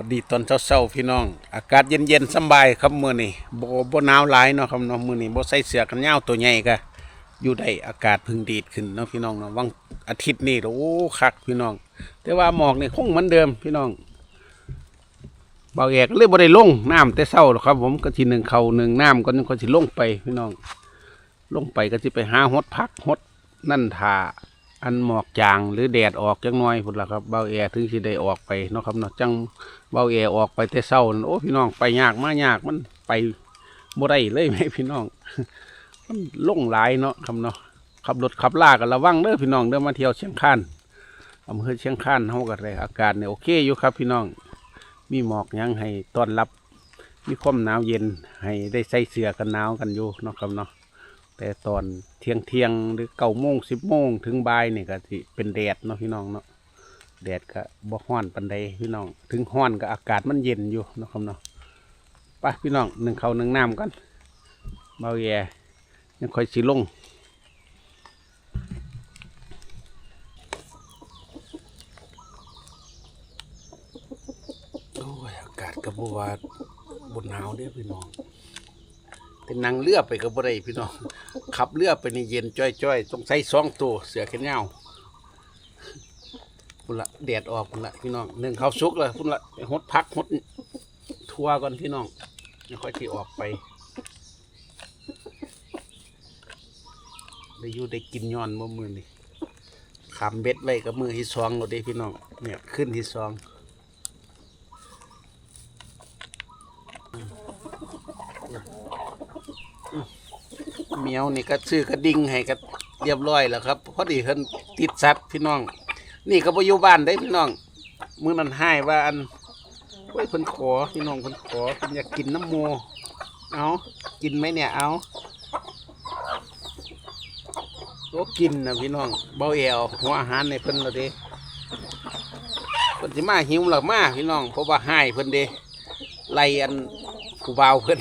วัสดีตอนเช้าๆพี่น้อง อากาศเย็นๆสบายครับมื้อนี้บ่บ่หนาวหลายเนาะครับเนาะมื้อนี้บ่ใส่เสื้อกันยาวตัวใหญ่ก็อยู่ได้อากาศพึ่งดีดขึ้นเนาะพี่น้องเนาะวังอาทิตย์นี้โอ้คักพี่น้อง แต่ว่าหมอกนี่คงเหมือนเดิมพี่น้องเบาแอกเลยบ่ได้ลงน้ำแต่เช้าหรอกครับ ผมก็สิหนึ่งเขาหนึ่งน้ำก่อนก็สิลงไปพี่น้อง ลงไปก็สิไปหาฮดพักฮดนั่นท่า อันหมอกจางหรือแดดออกจังน้อยพุ่นละครับเบาแอถึงสิได้ออกไปเนาะครับเนาะจังเบาแอออกไปแต่เช้านั่นโอ้พี่น้องไปยากมากยากมันไปบ่ได้เลยไหมพี่น้อง มันล่งหลายเนาะครับเนาะขับรถขับลากันระวังเด้อพี่น้องเด้อมาเที่ยวเชียงคานอำเภอเชียงคานเฮากันเลยอากาศเนี่ยโอเคอยู่ครับ พี่น้อง มีหมอกยังให้ต้อนรับ มีความหนาวเย็นให้ได้ใส่เสื้อกันหนาวกันอยู่เนาะครับเนาะ แต่ตอนเที่ยงเที่ยงหรือเก้าโมงสิบโมงถึงบ่ายนี่ก็สิเป็นแดดเนาะพี่น้องเนาะแดดก็บ่ฮ้อนปันใดพี่น้อง ถึงฮ้อนก็อากาศมันเย็นอยู่เนาะครับเนาะไปพี่น้องหนึ่งเขาหนึ่งน้ำกันเบาแย่ยังค่อยสิลงโอ้ยอากาศก็บ่ว่าบนหนาวเด้อพี่น้อง เป็นนางเรือไปกับบ่ได้พี่น้อง ขับเรือไปนี่เย็นจ้อยๆต้องใส่สองตัวเสือแขนยาวพุ่นละแดดออกพุ่นละพี่น้องหนึ่งข้าวสุกเลยพุ่นละไปหดพักหดทัวก่อนพี่น้องแล้วค่อยที่ออกไปได้อยู่ได้กินย้อนมื่อมือนี่ขามเบ็ดไว้กับมือที่สองเราได้พี่น้องเนี่ยขึ้นที่สอง เมียวนี่ก็ซื้อกระดิ่งให้ก็เรียบร้อยแล้วครับพอดีเพิ่นติดสัตว์พี่น้อง นี่ก็บ่อยู่บ้านได้พี่น้องมื้อนั้นให้ว่าอันโอ้ยเพิ่นขอพี่น้องเพิ่นขอเพิ่นอยากกินน้ำโมเอากินไหมเนี่ยเอาโอ้กินนะพี่น้องเบาแอวหัวอาหารในเพิ่นและเด้เพิ่นสิมาหิวหรอมาพี่น้องเพราะว่าให้เพิ่นเด้ไล่อันผู้บ่าวเพิ่น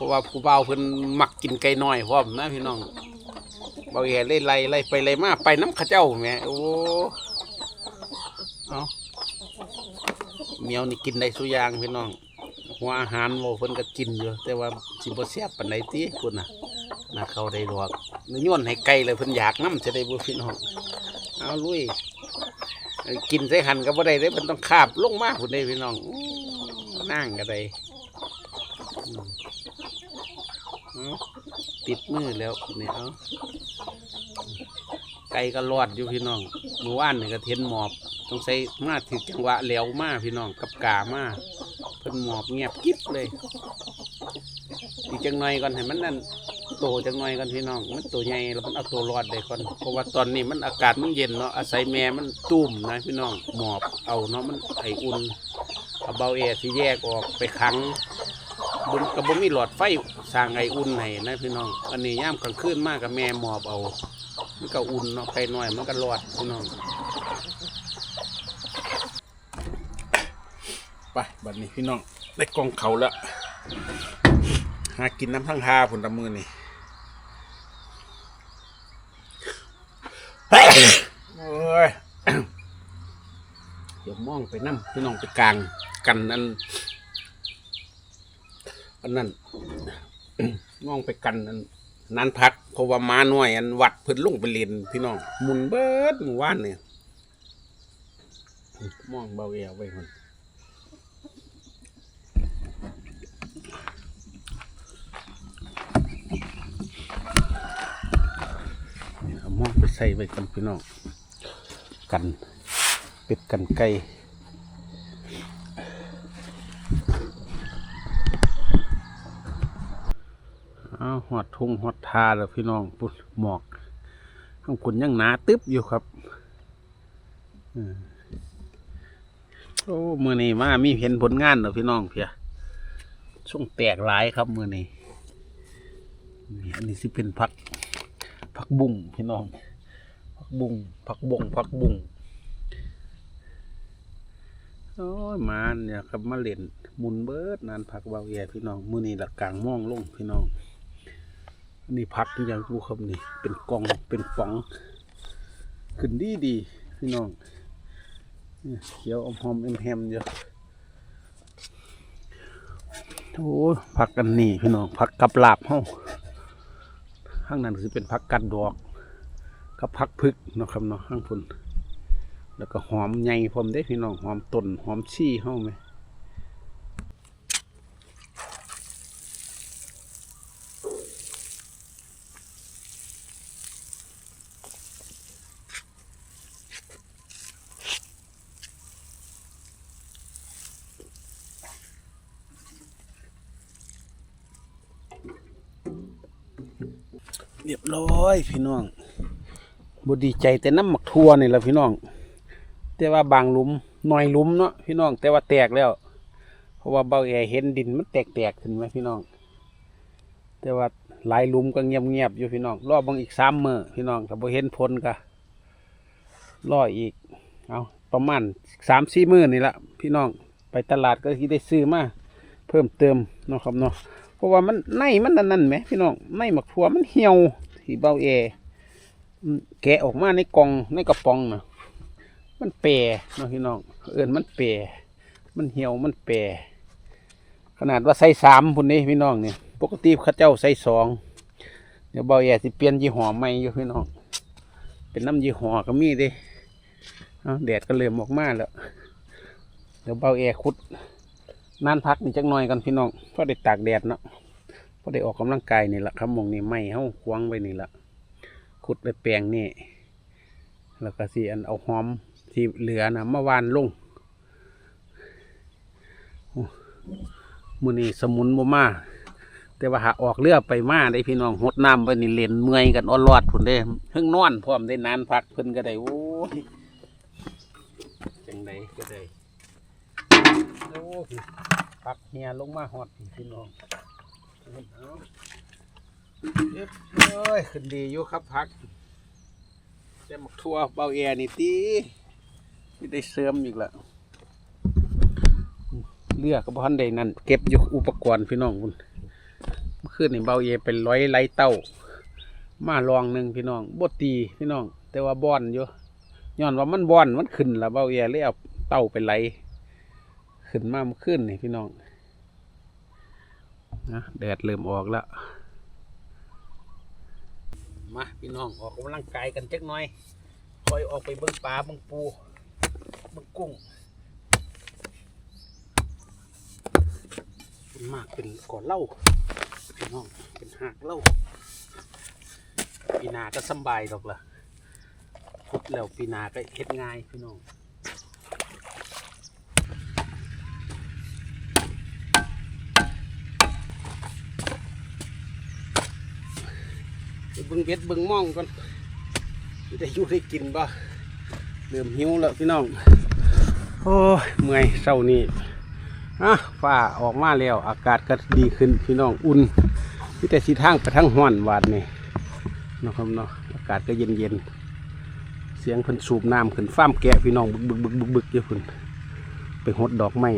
ราะว่าผู้บ่าวเพิ่นมักกินไก่น้อยพร้อมนะพี่น้องเบาแย่ไล่ไล่ไล่ไปไล่มาไปน้ำข้าเจ้าแหม่โอ้เอาเมียวนี่กินได้สุอยางพี่น้องหัวอาหารโมเพิ่นก็กินอยู่แต่ว่าสิบ่แซ่บปานใดติคุณน่ะน่าเข้าได้ดอกนย้อนให้ไก่เลยเพิ่นอยากน้ำจะได้บ่พี่น้องเอาลุยกินใส่หันก็บ่ได้เด้เพิ่นต้องคาบลงมาพุ่นเด้พี่น้องนั่งก็ได้ เอา ติดมือแล้วเนี่ยเอาไก่ก็รอดอยู่พี่น้องเมื่อวานนี่ก็เทนหมอบ ต้องใส่มาถึงจังหวะเหลวมากพี่น้องกับกามาเพิ่นหมอบเงียบกิ๊บเลย อีกจังหน่อยก่อนให้มันนั่นโตจังหน่อยก่อนพี่น้อง มันตัวใหญ่แล้วมันเอาตัวรอดได้ก่อนเพราะว่าตอนนี้มันอากาศมันเย็นเนาะอาศัยแม่มันตุ้มนะพี่น้องหมอบเอาเนาะมันไออุ่นเอาเบาแอร์ที่แยกออกไปขัง บนกับบ่มีหลอดไฟสร้างไออุ่นให้นะพี่น้อง อันนี้ย่ามกลางคืนมากกับแม่หมอบเอา มันก็อุ่นเนาะไฟน้อยมันก็รอดพี่น้อง ไปบัดนี้พี่น้องได้กล่องเขาแล้ว หากินน้ำทั้งหาผลตะมือนี่โอ้ยเดี๋ยวมองไปน้ำพี่น้องไปกลางกันนั่น อันนั้นมองไปกันอันนั้นพักเพราะว่ามาหน่อยอันวัดเพิ่นลงไปเรียนพี่น้องหมุนเบิดหมู่ว่านเนี่ยมองเบาแอวไว้คนเอามองไปใส่ไว้กันพี่น้องกันเป็ดกันไก่ อ้าวหอดทุ่งหอดทาแล้วพี่น้องปุ่นหมอกข้างบนยังหนาตึ๊บอยู่ครับอืมโอ้มือนี้มามีเห็นผลงานเหรอพี่น้องเพียช่วงแตกหลายครับมือนี้นี่อันนี้สิเป็นผักผักบุ้งพี่น้องผักบุ้งผักบงผักบุ้งโอ้ยมาเนี่ยครับมาเล่นมุนเบิร์ดนานผักเบาแย่พี่น้องมือนี้หลักกลางม่องลงพี่น้อง อันนี้พักที่ยังกูครับนี่ เป็นกองเป็นป๋องขึ้นดีดีพี่น้องเขียวอมหอมอมแฮมเยอะโอ้ยผักกันนี่พี่น้องผักกับลาบเฮาข้างนั้นคือเป็นผักกัดดอก กับผักพึกนะครับเนาะข้างพุ่นแล้วก็หอมใหญ่พร้อมเด้พี่น้องหอมต้นหอมชี่เฮาไหมเรี ยบร้อยพี่น้องบดีใจแต่น้ำหมักทั่วนี่แหละพี่น้อง แต่ว่าบางลุมหน่อยลุมเนาะพี่น้อง แต่ว่าแตกแล้ว เพราะว่าเบาแอเห็นดินมันแตกๆขึ้นไหมพี่น้อง แต่ว่าหลายลุมก็เงียบๆอยู่พี่น้อง รอบางอีกสามมือพี่น้องถ้าบ่เห็นผลก็รออีก เอาประมาณสามสี่มือนี่ละพี่น้อง ไปตลาดก็ที่ได้ซื้อมาเพิ่มเติมเนาะครับเนาะ เพราะว่ามันในมันนั่นนั่นไหมพี่น้องในหมักถั่วมันเหี่ยว ที่เบาแอแกะออกมาในกล่องในกระป๋องนะมันเปรนะพี่น้องเอินมันเปรมันเหี่ยวมันเปรขนาดว่าใส่สามพุ่นนี้พี่น้องเนี่ยปกติข้าเจ้าใส่สองเดี๋ยวเบาแย่สิเปลี่ยนยี่ห้อใหม่อยู่พี่น้อง เป็นน้ำยี่ห้อก็มีเดิแดดก็เริ่มออกมาแล้วเดี๋ยวเบาแอขุดนานพักนี่จักหน่อยกันพี่น้องเพราะได้ตากแดดเนาะ ได้ออกกำลังกายนี่แหละครับมองนี่ไม่เฮาควงไว้นี่แหละขุดไปแปลงนี่แล้วก็สิอันเอาหอมที่เหลือนะมาวานลงมือนี้สมุนบ่มาแต่ว่าหาออกเรือไปมาได้พี่น้องหดน้ำไปนี่เล่นเมื่อยกันอ่อนรอดพุ่นเด้เพิ่งนอนพร้อมได้นานพักเพิ่นก็ได้โอ้ยจังไดก็ได้โอ้ยพักเฮียลงมาหอดพี่พี่น้อง เรียบร้อยขึ้นดีอยู่ครับพักแต่หมักทั่วเบาแอร์นี่ตีที่ได้เสริมอีกแล้วเลือกก็บ่ทันได้นั่นเก็บอยู่อุปกรณ์พี่น้องคุณเมื่อคืนนี่เบาเยเป็นร้อยไล่เต้า มาลองหนึ่งพี่น้องบ่ตีพี่น้อง แต่ว่าบอนอยู่ย้อนว่ามันบอนมันขึ้นละเบาเยเลยเอาเต้าไปไล่ขึ้นมาเมื่อคืนนี่พี่น้อง นะแดดเริ่มออกแล้ว มาพี่น้องออกกำลังกายกันจักน่อยคอยออกไปเบิ่งปลาเบิ่งปูเบิ่งกุ้งเป็นมากเป็นก่อนเล่าพี่น้องเป็นหากเล่าปีนาก็สบายดอกล่ะพุดแล้วปีนาก็เฮ็ดง่ายพี่น้องไปเบึงเบ็ดบึงม่องก่อนได้อยู่ได้กินบ่เริ่มหิวแล้วพี่น้อง โอ้ยเมื่อยเศร้านี่อะฟ้าออกมาแล้ว อากาศก็ดีขึ้นพี่น้องอุ่นมีแต่สีทางไปทั้งห้อนวาดนี่นะครับเนาะอากาศก็เย็นเย็นเสียงเพิ่นสูบน้ำขึ้นฟ้ามแกะพี่น้องบึกบึกบึกบึกบึกอยู่พุ่นไปหดดอกไม้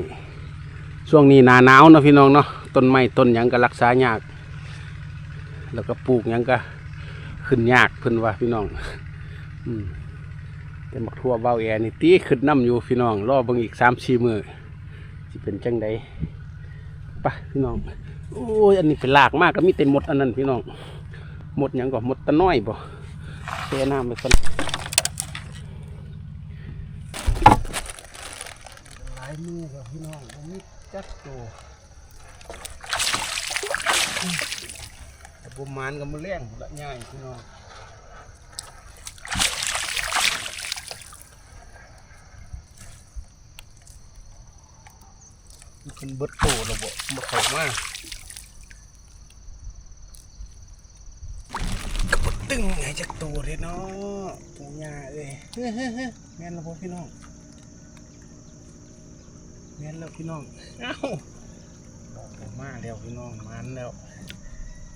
ช่วงนี้หนาหนาวนะพี่น้องเนาะต้นไม้ต้นยังก็รักษายาก แล้วก็ปลูกยังก็ ขึ้นยากเพิ่นว่าพี่น้อง อืมแต่มักทั่วเบาแอนี่ตีขึ้นน้ำอยู่พี่น้องรอเบิ่งอีกสามสี่มือสิเป็นจังใดไปพี่น้องโอ้ยอันนี้เป็นหลากมากก็มีแต่หมดอันนั้นพี่น้องหมดยังก็หมดตะน้อยบ่เทน้ำไปก่อนหลายมือกับพี่น้องมมีจักโต แต่ประมาณกับมือแรงละง่ายพี่น้องมันเป็นเบิดโตระบบบ่เข้ามาก็บ่ตึงให้จักโตเลยเนาะปูยาเอ้ยเฮ้ยเฮ้ยเฮ้ยแม่นแล้วบ่พี่น้องแม่นแล้วพี่น้อง เอ้าบอกผมมาแล้วพี่น้องมันแล้ว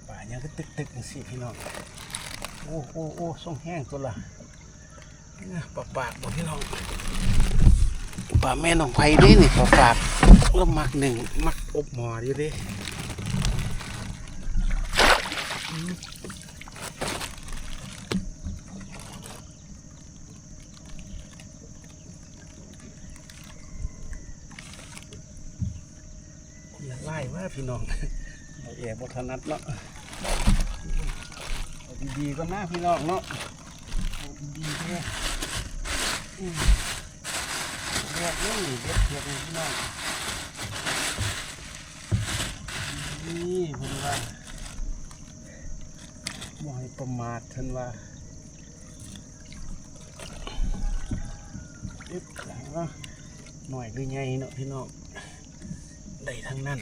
ป่ายังก็ตึกตึกสิพี่น้องโอ้โอ้โอ้ส่งแห้งตัวละนี่ยปากปากบ่พี่น้องป่าแม่น้องไผ่ด้นี่ปาปากแล้วมักหนึ่งมักอบหมออยู่ดิอืมอย่าไล่ว่าพี่น้องเอาแย่บถนัดเนาะ ดีๆก็น่าพี่น้องเนาะดีๆเนี่ยอืมแยกนี่เด็ดเด็ดเลยพี่น้องนี่เพิ่นว่าบ่ให้ประมาทเพิ่นว่าอึ๊บเอาหน่อยคือไงเนาะพี่น้องได้ทั้งนั้น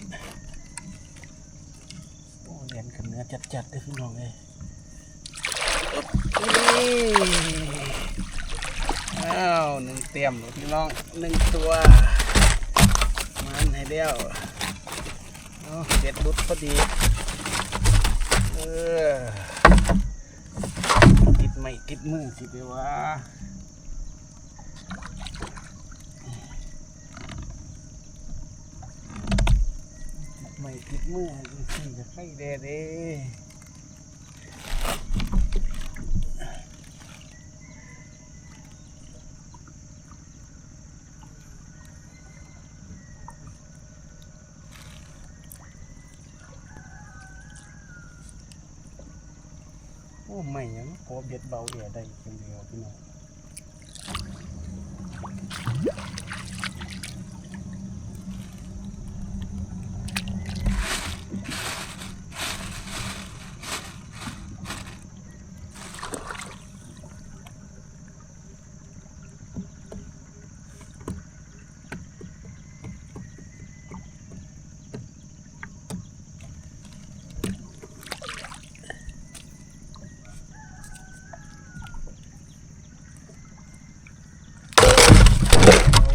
โอ้เรียนกับเนื้อจัดๆเลยพี่น้องเลย อ้าวหนึ่งเตรียมเลยพี่น้องหนึ่งตัว มันให้เดียวเอาเด็ดบุดพอดี เออ ติดไม่ติดมือสิเดียวว่าไม่ติดมือสิจะให้เด้เด้ ยังพอเบียดเบาเดียได้คนเดียวพี่น้อง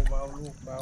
เบาเบา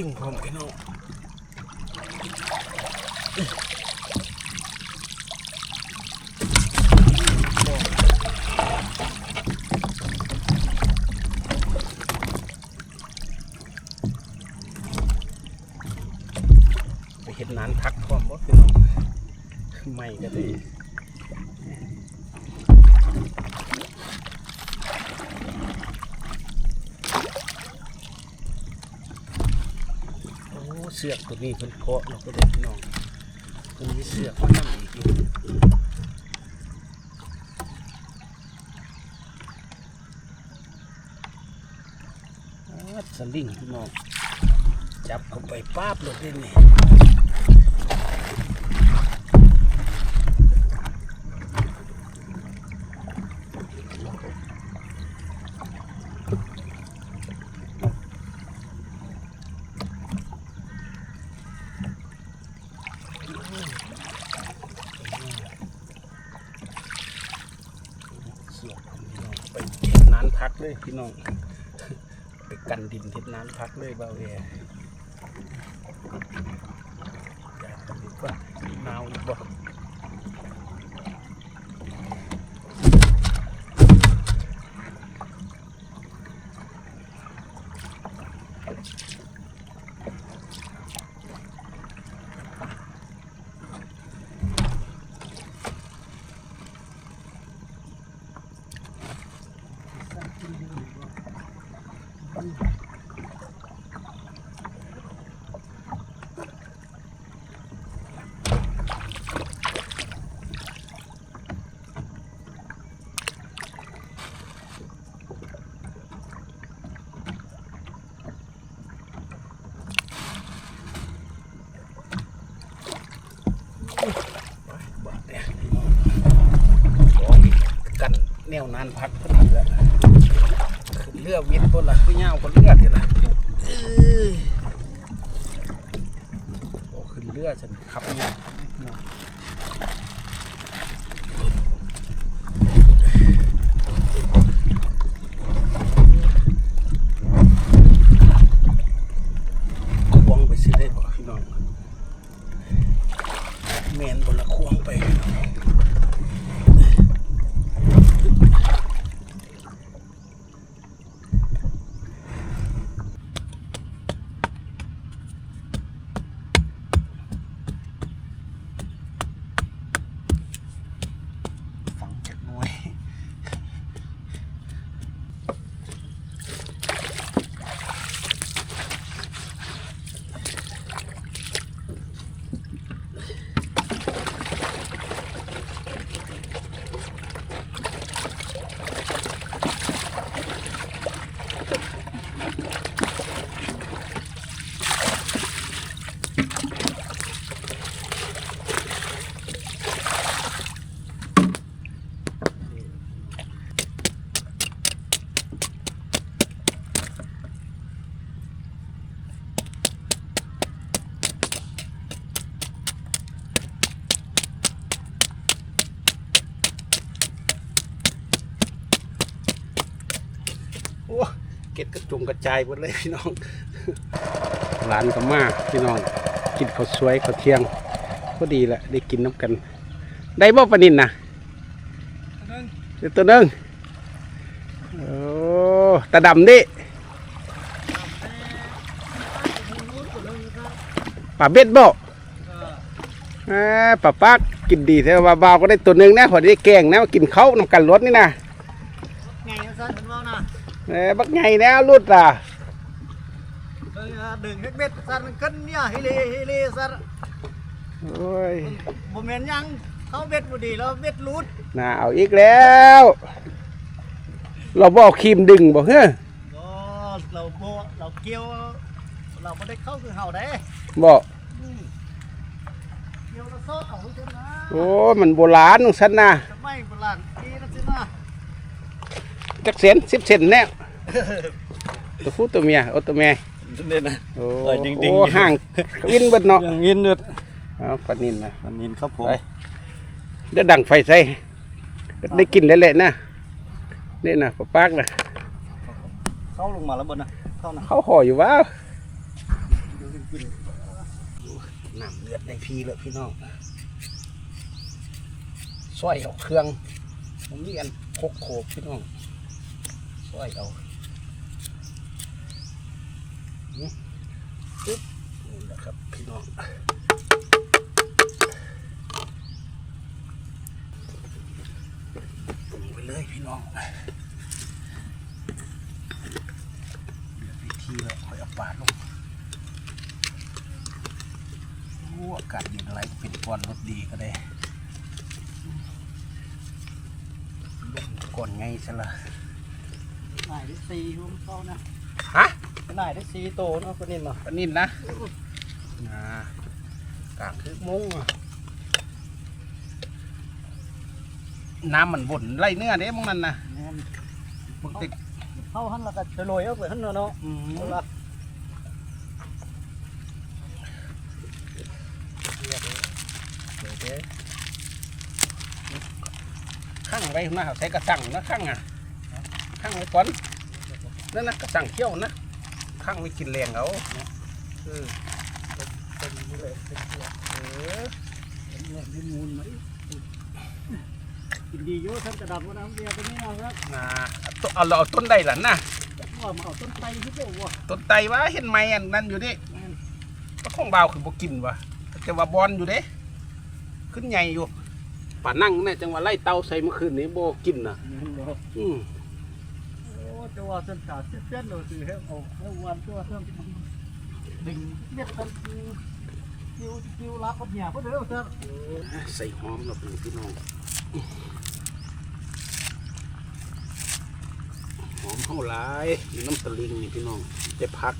มีรถสลิงพร้อมพี่น้องไปเห็นนานพักพร้อมบ่พี่น้องไม่ก็ได้โอ้ เสือกตัวนี้เพิ่นเคาะเราก็ได้พี่น้องเพิ่นมีเสือกมานั่งอีกอยู่สลิงพี่น้องจับเข้าไปป้าบเลยนี่ เสียบพี่น้องไปเห็ดนาน ยพี่น้องไปกันดินทิศน้ำพักเลยเบาเอ นานพักพอดีแล้วขึ้นเรือวิทย์คนละคือเงาคนเลือเดี๋ยวละเอ้ยโอ้ขึ้นเรือฉันขับเนี่ย ควงไปซื้อได้ป่ะพี่น้องแมนบนละควงไปพี่น้องฟังจากหน่วย โอ้เก็ดกระจุงกระจายหมดเลยพี่น้อง หลานก็มากพี่น้อง กินข้าวสวยข้าวเที่ยงก็ดีแหละได้กินน้ำกัน ได้บ่ปนินนะเดี๋ยวตัวนึงโอ้ตาดำดิปลาเบ็ดบ่อ่าปลาปากกินดีแต่ว่าบาวก็ได้ตัวนึงนะพอได้แกงนะมากินข้าวน้ำกันรสนี่นะ นะเอ้บักไงแล้วรุดอะเออดึงเฮ็ดเบ็ดซันขึ้นเนี่ยฮิลีฮิลีซันโอ้ยบ่แม่นยังเขาเบ็ดบ่ดีแล้วเบ็ดรูดน่าเอาอีกแล้วเราบอกครีมดึงบอกเฮ้ยก็เราบ่เราเกี่ยวเราบ่ได้เข้าคือเฮาได้บอกอืมเกี่ยวแล้วซอดเอาเท่านั้นโอ้ยมันโบราณของฉันนะทำไมโบราณนี่นะสินะจักเซนสิบเซนแน่ ตัวผู้ตัวเมียโอ้ตัวเมียเด่นนะโอ้เออจริงๆโอ้ห่างวินเบิดเนาะยังยินเด้อเอาปลานินนะ มันยินครับผมไป เดี๋ยวดังไฟใส่ได้กินแล้วแหละนะนี่นะปลาปากนะเข้าลงมาแล้วบนนะเข้านะเขาห่ออยู่วะน้ำเลือดได้พีเลยพี่น้องซอยเอาเครื่องผมมีอันโคกโขกพี่น้องซอยเอาอืม ปึ๊บนี่แหละครับพี่น้องปรุงไปเลยพี่น้องเดือดวิธีแล้วค่อยเอาปาลงโอ้อากาศเย็นอะไรเป็นก้อนรถดีก็ได้ลงก่อนไงซะละนายได้สี่รวมเข้านะ ฮะนายได้สี่โตเนาะคนนี้เนาะปลานินนะนะกากคือมุ้งอะน้ำมันวนไล่เนื้อเด้มึงนั่นนะแม่นมึงติดเข้าหันแล้วก็จะโรยเอาไปหันเนาะเนาะอืมเอาละข้างไว้นะใช้กระสังนะข้างอะข้างไว้ก่อนนั่นนะกระสังเขี้ยวนะ ข้างไว้กินแรงเอาเออเป็นนี่เลยเป็นเสียเออเป็นเนี่ยเป็นมูลไหมกินดีอยู่ท่านกระดับว่าน้ำเบียร์ตัวนี้นะครับนะเอาเอาเราเอาต้นใดล่ะนะว่ามาเอาต้นไทรที่เจ้าว่าต้นไตวะเห็นไหมอันนั้นอยู่ดิก็ของเบาวคือบ่กินวะแต่ว่าบอลอยู่เด้ขึ้นใหญ่อยู่ป่านั่งเนี่ยจังหวะไล่เตาใส่เมื่อคืนนี้บ่กินนะอืมโอ้จว่าส้นขาดเส้นเลยสิให้เอาให้วันตัวเพิ่มดึงเม็ดคนคิวคิวรับกับเหนียบก็เด้อเส้นใส่หอมแล้วเป็นพี่น้องหอมเท่าไรมีน้ำตะลิงนี่พี่น้องจะพัก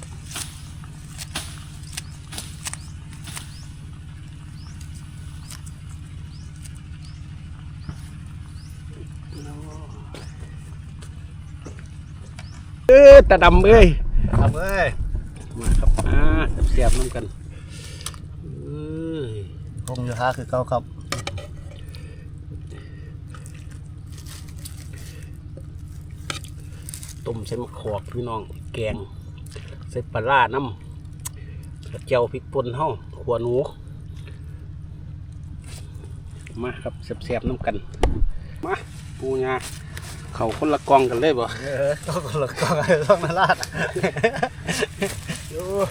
อ ตาดำเอ้ยครับเอ้ยมาครับอ่าเสียบๆน้ำกันเอ้ยคงอยู่หาคือเก่าครับต้มใส่มะขอกพี่น้องแกง ใส่ปลาร้าน้ำกระเจียวพริกป่นเฮาขัวหนูมาครับเสียบๆน้ำกัน มาปูยา เขาคนละกองกันเลยบ่เออก็คนละกองต้องนาราดโอ้ย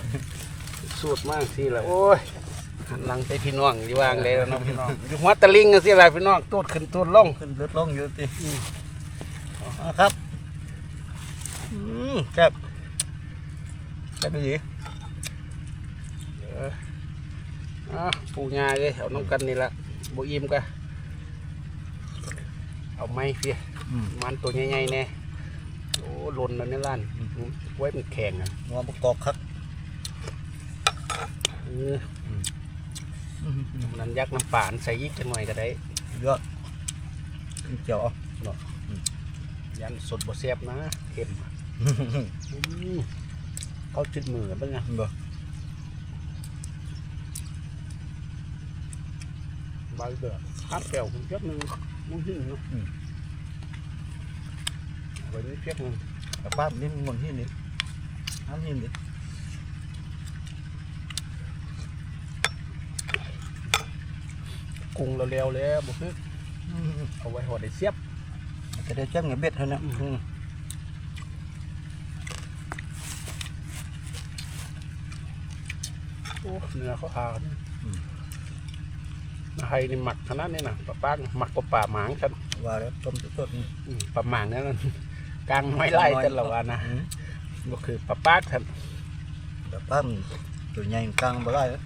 สูตรมากสิละโอ้ยหันหลังไปพี่น้องอยู่วางเลยแล้วเนาะพี่น้องอยู่หัวตะลิงกันสิละพี่น้องตูดขึ้นตูดลงขึ้นรถลงอยู่ติอ๋อครับอืมแซ่บแซ่บดีอะปูยาเลยเอาน้ำกันนี่ละบุอิ่มกะเอาไม้พี่อื มมันตัวใหญ่ๆแน่โอ้หล่นแล้วในร้านไว้มันแข็งอะนัวประกอบครับเออน้ำยักษ์น้ำป่านใส่ยิกจังหน่อยก็ได้ยอดเจียวเอายันสดบ่แซ่บนะเค็มอะอืมเขาจิดมือเบ้างไงบ่ใบเดือดฮัดแก้วคุณเพียกหนึ่งมึงหิ้งเนาะ ใบนี้เพียกหนึ่งแต่ป้านี่มันหินนี่น้ำหินนี่กุ้งเราเร็วแล้วบุคือเอาไว้หัวได้เสียบจะได้จังเงี้ยเบ็ดเท่านั้นอืมโอ้เนื้อเขาหาเนี่ยไฮนี่หมักขนาดนี้นะปลาป้าหมักกว่าป่าหมางฉันว่าแล้วต้มสดๆนี่อืมปลาหมางนั่นนะ กลางน้อยไล่กันละวานะอืมก็คือปลาป้าฉันแต่ป้ามันตัวใหญ่กลางบ่ได้แล้ว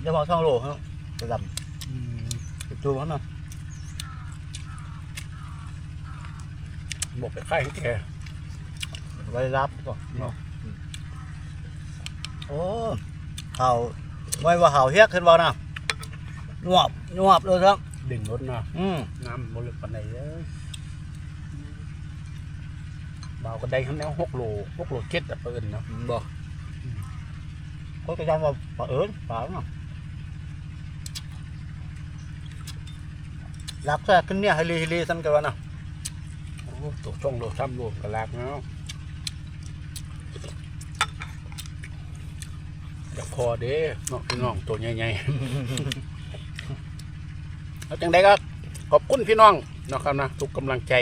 เดี๋ยวมาช่องโลครับจะดำติดตัวมันนะบอกไปค่ายให้แกไว้รับก่อนเนาะอืมโอ้เห่าไว้ว่าเห่าเฮียกขึ้นบ่นะนวบนวบเลยครับ ดึงรถเนาะอืมน้ำบริปันไหนเลยเบาก็ได้ข้างแนวหกโลหกโลเจ็ดอะเปินเนาะบ่เขาจะยังว่าปลาเอิญปลาเนาะลักแท้ขึ้นเนี่ยให้ลีให้ลีสันกันวะนะโอ้ตัวช่องโลซ้ำโลกระลากเนาะอยากพอเด้เนาะพี่น้องตัวใหญ่ๆ แล้วจังไดก็ขอบคุณพี่น้องเนาะครับนะทุกกำลังใจ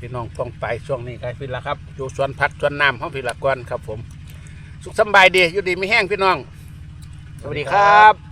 พี่น้องฟ้องไปช่วงนี้ครับพี่ละครับอยู่สวนพักสวนน้ำห้องพี่ละก่อนครับผม สุขสบายดีอยู่ดีไม่แห้งพี่น้อง สวัสดีครับ